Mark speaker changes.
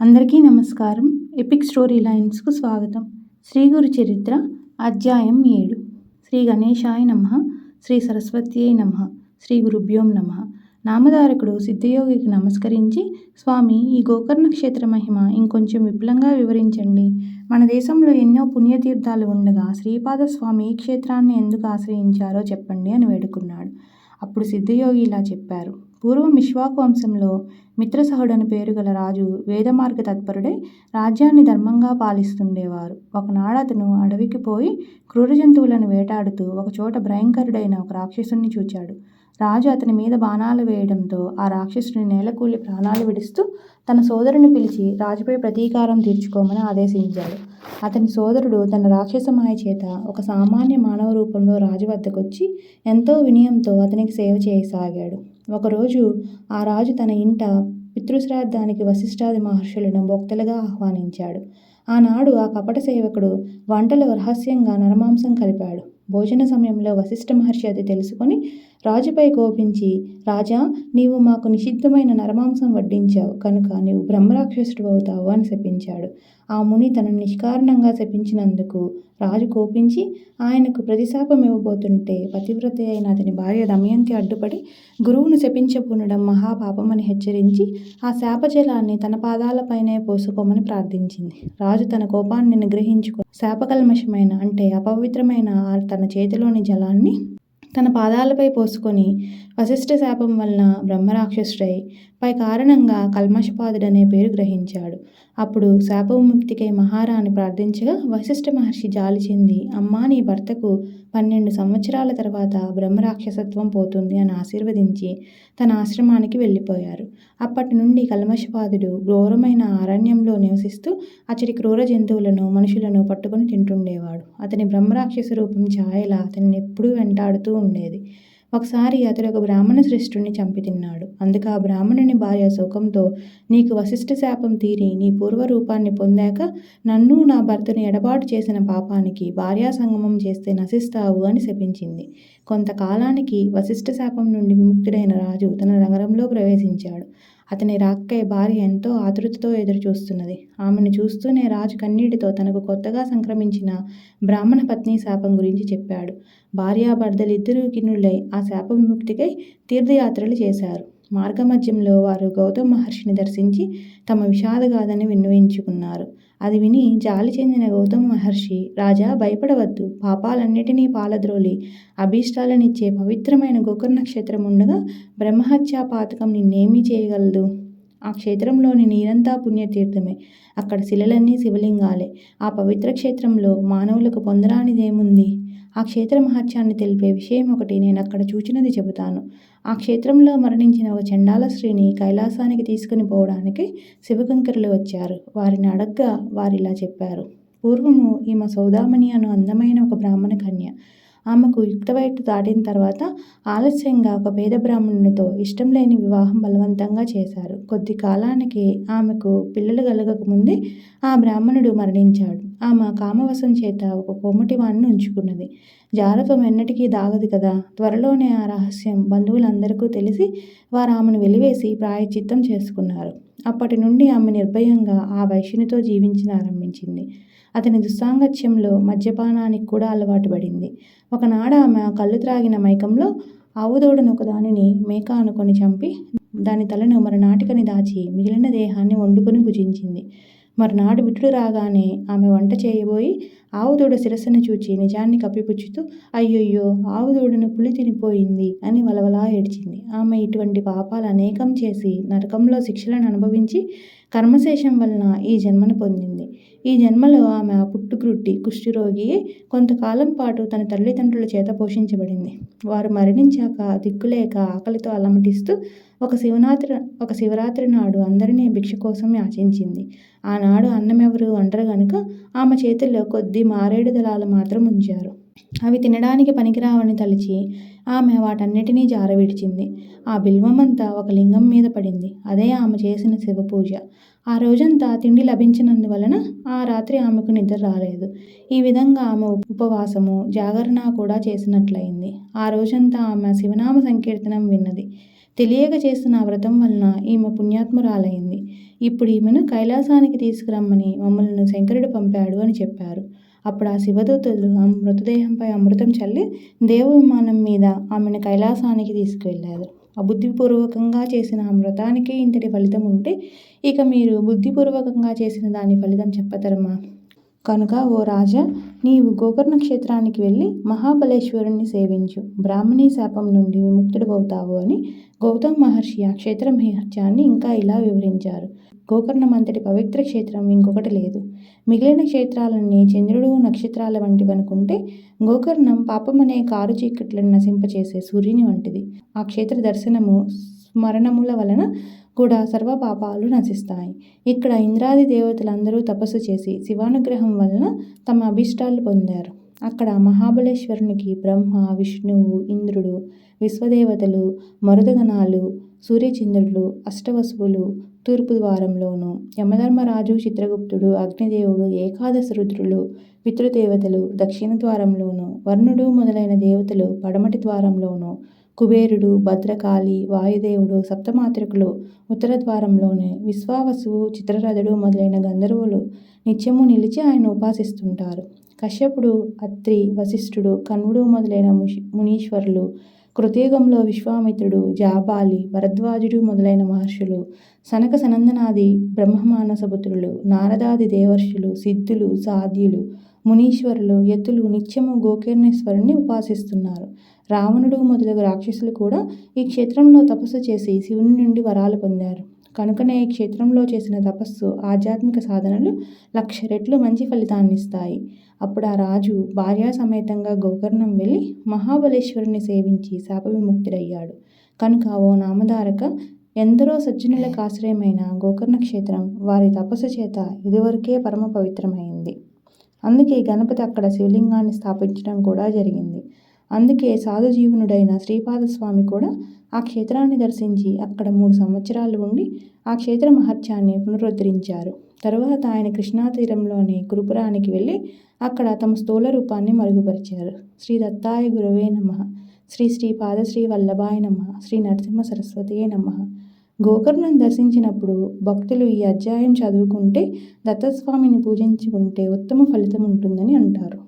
Speaker 1: అందరికీ నమస్కారం. Epic story లైన్స్కు స్వాగతం. శ్రీ గురు చరిత్ర అధ్యాయం ఏడు. శ్రీ గణేశాయ నమ శ్రీ సరస్వత్యై నమ శ్రీ గురుభ్యోం నమ. నామధారకుడు సిద్ధయోగికి నమస్కరించి స్వామి ఈ గోకర్ణ క్షేత్ర మహిమ ఇంకొంచెం విపులంగా వివరించండి. మన దేశంలో ఎన్నో పుణ్యతీర్థాలు ఉండగా శ్రీపాద స్వామి ఈ క్షేత్రాన్ని ఎందుకు ఆశ్రయించారో చెప్పండి అని వేడుకున్నాడు. అప్పుడు సిద్ధయోగి ఇలా చెప్పారు. పూర్వం ఇష్వాకు వంశంలో మిత్రసహుడని పేరు గల రాజు వేదమార్గ తత్పరుడై రాజ్యాన్ని ధర్మంగా పాలిస్తుండేవారు. ఒకనాడు అతను అడవికి పోయి క్రూర జంతువులను వేటాడుతూ ఒకచోట భయంకరుడైన ఒక రాక్షసుని చూచాడు. రాజు అతని మీద బాణాలు వేయడంతో ఆ రాక్షసుని నేలకూలి ప్రాణాలు విడుస్తూ తన సోదరుని పిలిచి రాజుపై ప్రతీకారం తీర్చుకోమని ఆదేశించాడు. అతని సోదరుడు తన రాక్షసమాయ చేత ఒక సామాన్య మానవ రూపంలో రాజు వద్దకొచ్చి ఎంతో వినయంతో అతనికి సేవ చేయసాగాడు. ఒకరోజు ఆ రాజు తన ఇంట పితృశ్రాద్ధానికి వశిష్ఠాది మహర్షులను భక్తులుగా ఆహ్వానించాడు. ఆనాడు ఆ కపట సేవకుడు వంటలో రహస్యంగా నరమాంసం కలిపాడు. భోజన సమయంలో వశిష్ఠ మహర్షి అది తెలుసుకొని రాజుపై కోపించి రాజా నీవు మాకు నిషిద్ధమైన నరమాంసం వడ్డించావు కనుక నీవు బ్రహ్మరాక్షసుడు అవుతావు అని శపించాడు. ఆ ముని తనను నిష్కారణంగా శపించినందుకు రాజు కోపించి ఆయనకు ప్రతిశాపం ఇవ్వబోతుంటే పతివ్రత అయిన అతని భార్య దమయంతి అడ్డుపడి గురువును శపించబూనడం మహాపాపమని హెచ్చరించి ఆ శాపజలాన్ని తన పాదాలపైనే పోసుకోమని ప్రార్థించింది. రాజు తన కోపాన్ని నిగ్రహించుకో శాపకల్మషమైన అంటే అపవిత్రమైన తన చేతిలోని జలాన్ని తన పాదాలపై పోసుకొని వశిష్ఠ శాపం వలన బ్రహ్మరాక్షసుడై పై కారణంగా కల్మషపాదుడనే పేరు గ్రహించాడు. అప్పుడు శాపముక్తికై మహారాణి ప్రార్థించగా వశిష్ఠ మహర్షి జాలి చెంది అమ్మా నీ భర్తకు పన్నెండు సంవత్సరాల తర్వాత బ్రహ్మరాక్షసత్వం పోతుంది అని ఆశీర్వదించి తన ఆశ్రమానికి వెళ్ళిపోయారు. అప్పటి నుండి కల్మషపాదుడు ఘోరమైన అరణ్యంలో నివసిస్తూ అచడి క్రూర జంతువులను మనుషులను పట్టుకొని తింటుండేవాడు. అతని బ్రహ్మరాక్షస రూపం ఛాయల అతన్ని ఎప్పుడూ వెంటాడుతూ ఉండేది. ఒకసారి అతడు ఒక బ్రాహ్మణ శ్రేష్ఠుణ్ణి చంపి తిన్నాడు. అందుకు ఆ బ్రాహ్మణుని భార్య శోకంతో నీకు వశిష్ఠ శాపం తీరి నీ పూర్వ రూపాన్ని పొందాక నన్ను నా భర్తను ఎడబాటు చేసిన పాపానికి భార్యా సంగమం చేస్తే నశిస్తావు అని శపించింది. కొంతకాలానికి వశిష్ఠ శాపం నుండి విముక్తుడైన రాజు తన నగరంలో ప్రవేశించాడు. అతని రాక్కై భార్య ఎంతో ఆతృతతో ఎదురుచూస్తున్నది. ఆమెను చూస్తూనే రాజు కన్నీటితో తనకు కొత్తగా సంక్రమించిన బ్రాహ్మణ పత్ని శాపం గురించి చెప్పాడు. భార్యాభర్తలిద్దరూ కిన్నుళ్ళై ఆ శాప విముక్తికై తీర్థయాత్రలు చేశారు. మార్గమధ్యంలో వారు గౌతమ మహర్షిని దర్శించి తమ విషాదగాథని విన్నవించుకున్నారు. అది విని జాలి చెందిన గౌతమ మహర్షి రాజా భయపడవద్దు. పాపాలన్నిటినీ పాలద్రోలి. అభీష్టాలనిచ్చే పవిత్రమైన గోకర్ణ నక్షత్రం ఉండగా బ్రహ్మహత్యా పాతకం నిన్నేమీ చేయగలదు. ఆ క్షేత్రంలోని నీరంతా పుణ్యతీర్థమే. అక్కడ శిలలన్నీ శివలింగాలే. ఆ పవిత్ర క్షేత్రంలో మానవులకు పొందరానిదేముంది? ఆ క్షేత్ర మహత్యాన్ని తెలిపే విషయం ఒకటి నేను అక్కడ చూచినది చెబుతాను. ఆ క్షేత్రంలో మరణించిన ఒక చండాల స్త్రీని కైలాసానికి తీసుకుని పోవడానికి శివకంకరులు వచ్చారు. వారిని అడగ్గా వారిలా చెప్పారు. పూర్వము ఈమె సౌదామణి అను అందమైన ఒక బ్రాహ్మణ కన్య. ఆమెకు యుక్త వయస్సు దాటిన తర్వాత ఆలస్యంగా ఒక పేద బ్రాహ్మణునితో ఇష్టం లేని వివాహం బలవంతంగా చేశారు. కొద్ది కాలానికి ఆమెకు పిల్లలు కలగకముందే ఆ బ్రాహ్మణుడు మరణించాడు. ఆమె కామవశం చేత ఒక కొమ్మటివాణ్ణి ఉంచుకున్నది. జారత్వం ఎన్నటికీ దాగదు కదా. త్వరలోనే ఆ రహస్యం బంధువులందరికీ తెలిసి వారు ఆమెను వెలివేసి ప్రాయచిత్తం చేసుకున్నారు. అప్పటి నుండి ఆమె నిర్భయంగా ఆ వైశ్యునితో జీవించిన ఆరంభించింది. అతని దుస్సాంగత్యంలో మద్యపానానికి కూడా అలవాటు పడింది. ఒకనాడు ఆమె కళ్ళు త్రాగిన మైకంలో ఆవుదోడను ఒకదానిని మేక అనుకొని చంపి దాని తలను మరనాటికని దాచి మిగిలిన దేహాన్ని వండుకొని భుజించింది. మరునాడు విటుడు రాగానే ఆమె వంట చేయబోయి ఆవుదూడ శిరస్సును చూచి నిజాన్ని కప్పిపుచ్చుతూ అయ్యయ్యో ఆవుదూడను పులి తినిపోయింది అని వలవలా ఏడ్చింది. ఆమె ఇటువంటి పాపాలు అనేకం చేసి నరకంలో శిక్షలను అనుభవించి కర్మశేషం వలన ఈ జన్మను పొందింది. ఈ జన్మలో ఆమె పుట్టుకృట్టి కుష్ఠరోగి కొంతకాలం పాటు తన తల్లిదండ్రుల చేత పోషించబడింది. వారు మరణించాక దిక్కులేక ఆకలితో అలమటిస్తూ ఒక శివరాత్రి ఒక శివరాత్రి నాడు అందరినీ భిక్ష కోసం యాచించింది ఆనాడు అన్నమెవరు అంటారు గనుక ఆమె చేతుల్లో కొద్ది మారేడు దళాలు మాత్రం ఉంచారు. అవి తినడానికి పనికిరావని తలిచి ఆమె వాటన్నిటినీ జారవిడిచింది. ఆ బిల్వమంతా ఒక లింగం మీద పడింది. అదే ఆమె చేసిన శివ పూజ ఆ రోజంతా తిండి లభించినందువలన ఆ రాత్రి ఆమెకు నిద్ర రాలేదు. ఈ విధంగా ఆమె ఉపవాసము జాగరణ కూడా చేసినట్లయింది. ఆ రోజంతా ఆమె శివనామ సంకీర్తనం విన్నది. తెలియక చేసిన వ్రతం వలన ఈమె పుణ్యాత్మురాలైంది ఇప్పుడు ఈమెను కైలాసానికి తీసుకురమ్మని మమ్మల్ని శంకరుడు పంపాడు అని చెప్పారు. అప్పుడు ఆ శివదూతలు ఆ మృతదేహంపై అమృతం చల్లి దేవ విమానం మీద ఆమెను కైలాసానికి తీసుకువెళ్ళారు. బుద్ధిపూర్వకంగా చేసిన ఆ వ్రతానికి ఇంతటి ఫలితం ఉంటే ఇక మీరు బుద్ధిపూర్వకంగా చేసిన దాని ఫలితం చెప్పతరమా కనుక ఓ రాజా నీవు గోకర్ణ క్షేత్రానికి వెళ్ళి మహాబలేశ్వరుణ్ణి సేవించు. బ్రాహ్మణీ శాపం నుండి విముక్తుడవుతావు అని గౌతమ్ మహర్షి ఆ క్షేత్ర మహత్యాన్ని ఇంకా ఇలా వివరించారు. గోకర్ణం అంతటి పవిత్ర క్షేత్రం ఇంకొకటి లేదు. మిగిలిన క్షేత్రాలన్నీ చంద్రుడు నక్షత్రాల వంటివి అనుకుంటే గోకర్ణం పాపమనే కారు చీకట్లను నశింపచేసే సూర్యుని వంటిది. ఆ క్షేత్ర దర్శనము స్మరణముల వలన కూడా సర్వ పాపాలు నశిస్తాయి. ఇక్కడ ఇంద్రాది దేవతలందరూ తపస్సు చేసి శివానుగ్రహం వలన తమ అభిష్టాలు పొందారు. అక్కడ మహాబలేశ్వరునికి బ్రహ్మ విష్ణువు ఇంద్రుడు విశ్వదేవతలు మరుదగణాలు సూర్యచంద్రులు అష్టవసువులు తూర్పు ద్వారంలోను యమధర్మరాజు చిత్రగుప్తుడు అగ్నిదేవుడు ఏకాదశ రుద్రులు పితృదేవతలు దక్షిణ ద్వారంలోను వర్ణుడు మొదలైన దేవతలు పడమటి ద్వారంలోను కుబేరుడు భద్రకాళి వాయుదేవుడు సప్తమాతృకులు ఉత్తర ద్వారంలోనే విశ్వావసువు చిత్రరథుడు మొదలైన గంధర్వులు నిత్యము నిలిచి ఆయన ఉపాసిస్తుంటారు. కశ్యపుడు అత్రి వశిష్ఠుడు కన్వుడు మొదలైన ముషి మునీశ్వరులు కృతయుగంలో విశ్వామిత్రుడు జాబాలి భరద్వాజుడు మొదలైన మహర్షులు సనక సనందనాది బ్రహ్మమానసపుత్రులు నారదాది దేవర్షులు సిద్ధులు సాధ్యులు మునీశ్వరులు యతులు నిత్యము గోకర్ణేశ్వరుణ్ణి ఉపాసిస్తున్నారు. రావణుడు మొదలగు రాక్షసులు కూడా ఈ క్షేత్రంలో తపస్సు చేసి శివుని నుండి వరాలు పొందారు. కనుకనే ఈ క్షేత్రంలో చేసిన తపస్సు ఆధ్యాత్మిక సాధనలు లక్ష రెట్లు మంచి ఫలితాన్ని ఇస్తాయి. అప్పుడు ఆ రాజు భార్యా సమేతంగా గోకర్ణం వెళ్ళి మహాబలేశ్వరుని సేవించి శాప విముక్తుడయ్యాడు. కనుక ఓ నామధారక ఎందరో సజ్జనులకు ఆశ్రయమైన గోకర్ణ క్షేత్రం వారి తపస్సు చేత ఇదివరకే పరమ పవిత్రమైంది. అందుకే గణపతి అక్కడ శివలింగాన్ని స్థాపించడం కూడా జరిగింది. అందుకే సాధుజీవనుడైన శ్రీపాదస్వామి కూడా ఆ క్షేత్రాన్ని దర్శించి అక్కడ మూడు సంవత్సరాలు ఉండి ఆ క్షేత్ర మహత్యాన్ని పునరుద్ధరించారు. తరువాత ఆయన కృష్ణా తీరంలోని గురుపురానికి వెళ్ళి అక్కడ తమ స్థూల రూపాన్ని మరుగుపరిచారు. శ్రీ దత్తాయ గురవే నమ. శ్రీ శ్రీ పాదశ్రీ వల్లభాయ నమ. శ్రీ నరసింహ సరస్వతియే నమ. గోకర్ణం దర్శించినప్పుడు భక్తులు ఈ అధ్యాయం చదువుకుంటే దత్తస్వామిని పూజించుకుంటే ఉత్తమ ఫలితం ఉంటుందని అంటారు.